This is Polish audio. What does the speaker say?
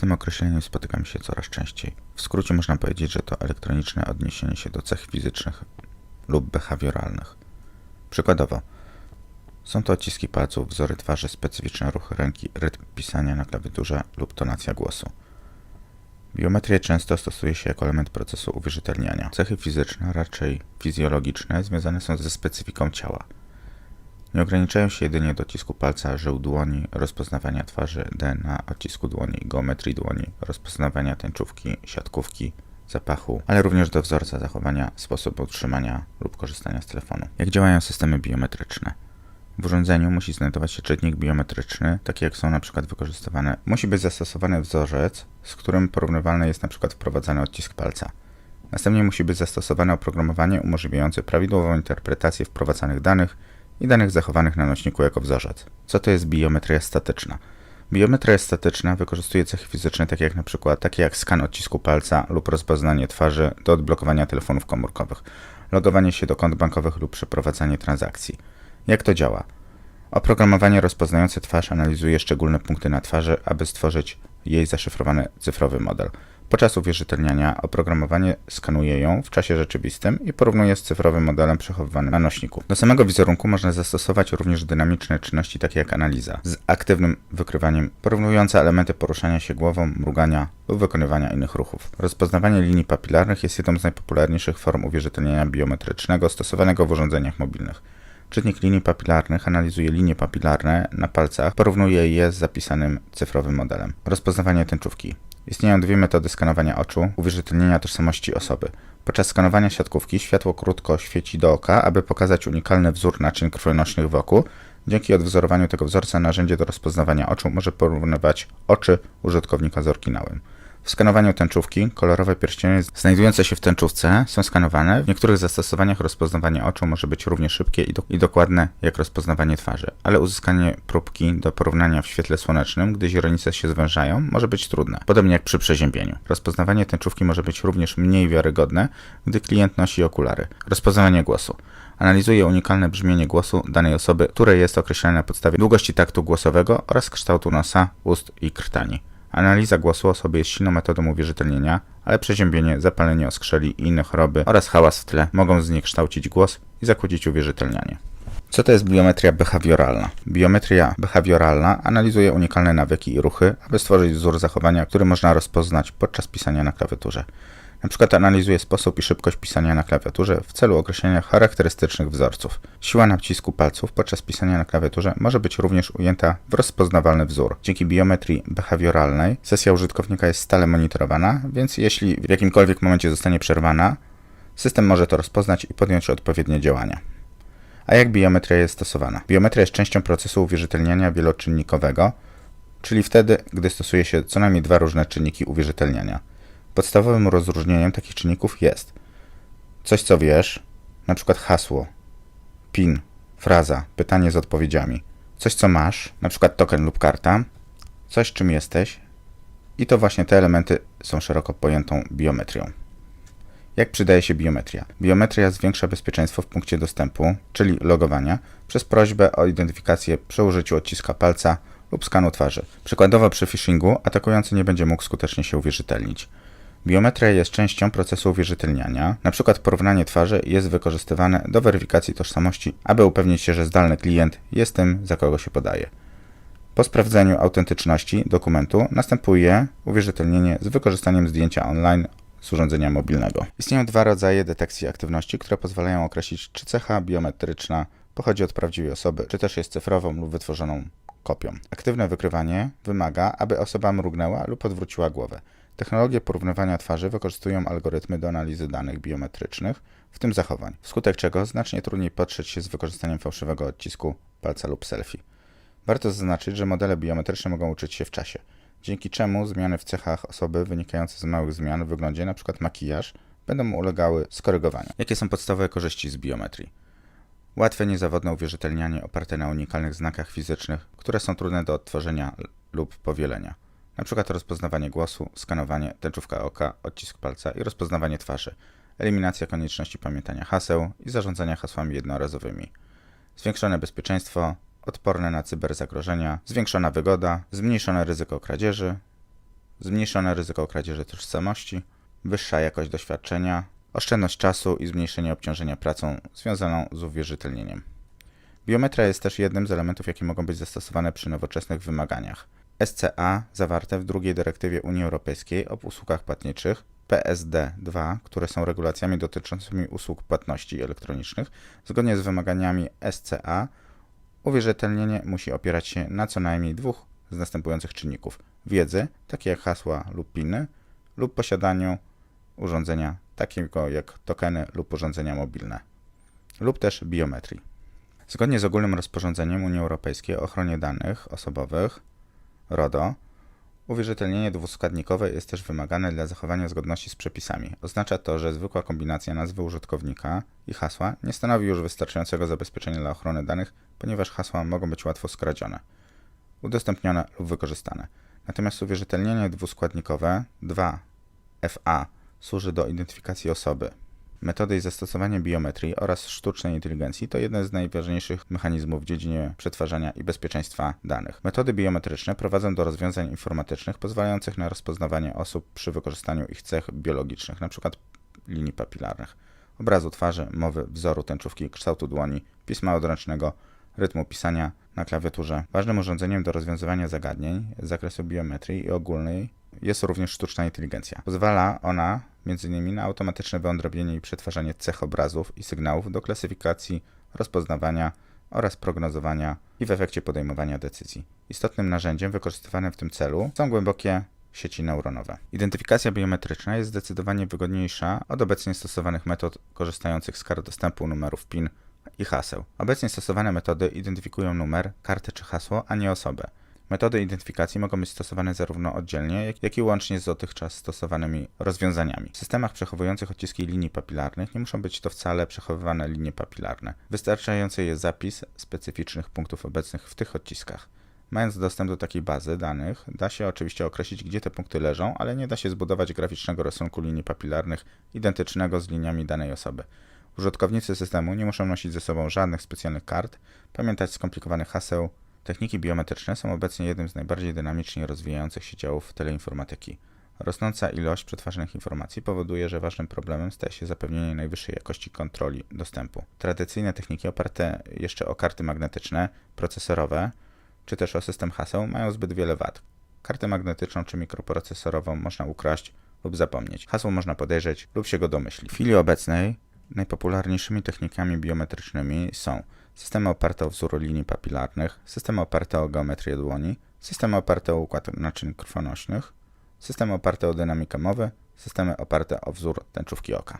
tym określeniem spotykam się coraz częściej. W skrócie można powiedzieć, że to elektroniczne odniesienie się do cech fizycznych lub behawioralnych. Przykładowo, są to odciski palców, wzory twarzy, specyficzne ruchy ręki, rytm pisania na klawiaturze lub tonacja głosu. Biometrię często stosuje się jako element procesu uwierzytelniania. Cechy fizyczne, raczej fizjologiczne, związane są ze specyfiką ciała. Nie ograniczają się jedynie do odcisku palca, żył dłoni, rozpoznawania twarzy, DNA, odcisku dłoni, geometrii dłoni, rozpoznawania tęczówki, siatkówki, zapachu, ale również do wzorca zachowania, sposobu utrzymania lub korzystania z telefonu. Jak działają systemy biometryczne? W urządzeniu musi znajdować się czynnik biometryczny, taki jak są np. wykorzystywane. Musi być zastosowany wzorzec, z którym porównywalny jest np. wprowadzany odcisk palca. Następnie musi być zastosowane oprogramowanie umożliwiające prawidłową interpretację wprowadzanych danych i danych zachowanych na nośniku jako wzorzec. Co to jest biometria statyczna? Biometria statyczna wykorzystuje cechy fizyczne takie jak np. takie jak skan odcisku palca lub rozpoznanie twarzy do odblokowania telefonów komórkowych, logowanie się do kont bankowych lub przeprowadzanie transakcji. Jak to działa? Oprogramowanie rozpoznające twarz analizuje szczególne punkty na twarzy, aby stworzyć jej zaszyfrowany cyfrowy model. Podczas uwierzytelniania oprogramowanie skanuje ją w czasie rzeczywistym i porównuje z cyfrowym modelem przechowywanym na nośniku. Do samego wizerunku można zastosować również dynamiczne czynności takie jak analiza z aktywnym wykrywaniem, porównujące elementy poruszania się głową, mrugania lub wykonywania innych ruchów. Rozpoznawanie linii papilarnych jest jedną z najpopularniejszych form uwierzytelniania biometrycznego stosowanego w urządzeniach mobilnych. Czytnik linii papilarnych analizuje linie papilarne na palcach, porównuje je z zapisanym cyfrowym modelem. Rozpoznawanie tęczówki. Istnieją dwie metody skanowania oczu, uwierzytelnienia tożsamości osoby. Podczas skanowania siatkówki światło krótko świeci do oka, aby pokazać unikalny wzór naczyń krwionośnych wokół. Dzięki odwzorowaniu tego wzorca narzędzie do rozpoznawania oczu może porównywać oczy użytkownika z oryginałem. W skanowaniu tęczówki kolorowe pierścienie znajdujące się w tęczówce są skanowane. W niektórych zastosowaniach rozpoznawanie oczu może być równie szybkie i, do, i dokładne jak rozpoznawanie twarzy, ale uzyskanie próbki do porównania w świetle słonecznym, gdy źrenice się zwężają, może być trudne, podobnie jak przy przeziębieniu. Rozpoznawanie tęczówki może być również mniej wiarygodne, gdy klient nosi okulary. Rozpoznawanie głosu. Analizuje unikalne brzmienie głosu danej osoby, które jest określane na podstawie długości taktu głosowego oraz kształtu nosa, ust i krtani. Analiza głosu osoby jest silną metodą uwierzytelnienia, ale przeziębienie, zapalenie oskrzeli i inne choroby oraz hałas w tle mogą zniekształcić głos i zakłócić uwierzytelnianie. Co to jest biometria behawioralna? Biometria behawioralna analizuje unikalne nawyki i ruchy, aby stworzyć wzór zachowania, który można rozpoznać podczas pisania na klawiaturze. Na przykład analizuje sposób i szybkość pisania na klawiaturze w celu określenia charakterystycznych wzorców. Siła nacisku palców podczas pisania na klawiaturze może być również ujęta w rozpoznawalny wzór. Dzięki biometrii behawioralnej sesja użytkownika jest stale monitorowana, więc jeśli w jakimkolwiek momencie zostanie przerwana, system może to rozpoznać i podjąć odpowiednie działania. A jak biometria jest stosowana? Biometria jest częścią procesu uwierzytelniania wieloczynnikowego, czyli wtedy, gdy stosuje się co najmniej dwa różne czynniki uwierzytelniania. Podstawowym rozróżnieniem takich czynników jest coś, co wiesz, na przykład hasło, PIN, fraza, pytanie z odpowiedziami, coś, co masz, na przykład token lub karta, coś, czym jesteś, i to właśnie te elementy są szeroko pojętą biometrią. Jak przydaje się biometria? Biometria zwiększa bezpieczeństwo w punkcie dostępu, czyli logowania, przez prośbę o identyfikację przy użyciu odciska palca lub skanu twarzy. Przykładowo przy phishingu atakujący nie będzie mógł skutecznie się uwierzytelnić. Biometria jest częścią procesu uwierzytelniania. Na przykład porównanie twarzy jest wykorzystywane do weryfikacji tożsamości, aby upewnić się, że zdalny klient jest tym, za kogo się podaje. Po sprawdzeniu autentyczności dokumentu następuje uwierzytelnienie z wykorzystaniem zdjęcia online z urządzenia mobilnego. Istnieją dwa rodzaje detekcji aktywności, które pozwalają określić, czy cecha biometryczna pochodzi od prawdziwej osoby, czy też jest cyfrową lub wytworzoną kopią. Aktywne wykrywanie wymaga, aby osoba mrugnęła lub odwróciła głowę. Technologie porównywania twarzy wykorzystują algorytmy do analizy danych biometrycznych, w tym zachowań, wskutek czego znacznie trudniej potrzeć się z wykorzystaniem fałszywego odcisku palca lub selfie. Warto zaznaczyć, że modele biometryczne mogą uczyć się w czasie, dzięki czemu zmiany w cechach osoby wynikające z małych zmian w wyglądzie, np. makijaż, będą ulegały skorygowaniu. Jakie są podstawowe korzyści z biometrii? Łatwe, niezawodne uwierzytelnianie oparte na unikalnych znakach fizycznych, które są trudne do odtworzenia lub powielenia np. rozpoznawanie głosu, skanowanie, tęczówka oka, odcisk palca i rozpoznawanie twarzy, eliminacja konieczności pamiętania haseł i zarządzania hasłami jednorazowymi, zwiększone bezpieczeństwo, odporne na cyberzagrożenia, zwiększona wygoda, zmniejszone ryzyko kradzieży, zmniejszone ryzyko kradzieży tożsamości, wyższa jakość doświadczenia, oszczędność czasu i zmniejszenie obciążenia pracą związaną z uwierzytelnieniem. Biometria jest też jednym z elementów, jakie mogą być zastosowane przy nowoczesnych wymaganiach. SCA zawarte w drugiej dyrektywie Unii Europejskiej o usługach płatniczych PSD2, które są regulacjami dotyczącymi usług płatności elektronicznych, zgodnie z wymaganiami SCA, uwierzytelnienie musi opierać się na co najmniej dwóch z następujących czynników: wiedzy, takie jak hasła lub piny, lub posiadaniu urządzenia takiego jak tokeny lub urządzenia mobilne, lub też biometrii. Zgodnie z ogólnym rozporządzeniem Unii Europejskiej o ochronie danych osobowych RODO, uwierzytelnienie dwuskładnikowe jest też wymagane dla zachowania zgodności z przepisami. Oznacza to, że zwykła kombinacja nazwy użytkownika i hasła nie stanowi już wystarczającego zabezpieczenia dla ochrony danych, ponieważ hasła mogą być łatwo skradzione, udostępnione lub wykorzystane. Natomiast uwierzytelnienie dwuskładnikowe 2FA służy do identyfikacji osoby. Metody i zastosowanie biometrii oraz sztucznej inteligencji to jeden z najważniejszych mechanizmów w dziedzinie przetwarzania i bezpieczeństwa danych. Metody biometryczne prowadzą do rozwiązań informatycznych pozwalających na rozpoznawanie osób przy wykorzystaniu ich cech biologicznych, np. linii papilarnych, obrazu twarzy, mowy, wzoru tęczówki, kształtu dłoni, pisma odręcznego, rytmu pisania na klawiaturze. Ważnym urządzeniem do rozwiązywania zagadnień z zakresu biometrii i ogólnej jest również sztuczna inteligencja. Pozwala ona m.in. na automatyczne wyodrębnienie i przetwarzanie cech obrazów i sygnałów do klasyfikacji, rozpoznawania oraz prognozowania i w efekcie podejmowania decyzji. Istotnym narzędziem wykorzystywanym w tym celu są głębokie sieci neuronowe. Identyfikacja biometryczna jest zdecydowanie wygodniejsza od obecnie stosowanych metod korzystających z kart dostępu numerów PIN i haseł. Obecnie stosowane metody identyfikują numer, kartę czy hasło, a nie osobę. Metody identyfikacji mogą być stosowane zarówno oddzielnie, jak, i łącznie z dotychczas stosowanymi rozwiązaniami. W systemach przechowujących odciski linii papilarnych nie muszą być to wcale przechowywane linie papilarne. Wystarczający jest zapis specyficznych punktów obecnych w tych odciskach. Mając dostęp do takiej bazy danych, da się oczywiście określić, gdzie te punkty leżą, ale nie da się zbudować graficznego rysunku linii papilarnych identycznego z liniami danej osoby. Użytkownicy systemu nie muszą nosić ze sobą żadnych specjalnych kart, pamiętać skomplikowanych haseł. Techniki biometryczne są obecnie jednym z najbardziej dynamicznie rozwijających się działów teleinformatyki. Rosnąca ilość przetwarzanych informacji powoduje, że ważnym problemem staje się zapewnienie najwyższej jakości kontroli dostępu. Tradycyjne techniki oparte jeszcze o karty magnetyczne, procesorowe, czy też o system haseł mają zbyt wiele wad. Kartę magnetyczną czy mikroprocesorową można ukraść lub zapomnieć. Hasło można podejrzeć lub się go domyślić. W chwili obecnej najpopularniejszymi technikami biometrycznymi są systemy oparte o wzór linii papilarnych, systemy oparte o geometrię dłoni, systemy oparte o układ naczyń krwonośnych, systemy oparte o dynamikę mowy, systemy oparte o wzór tęczówki oka.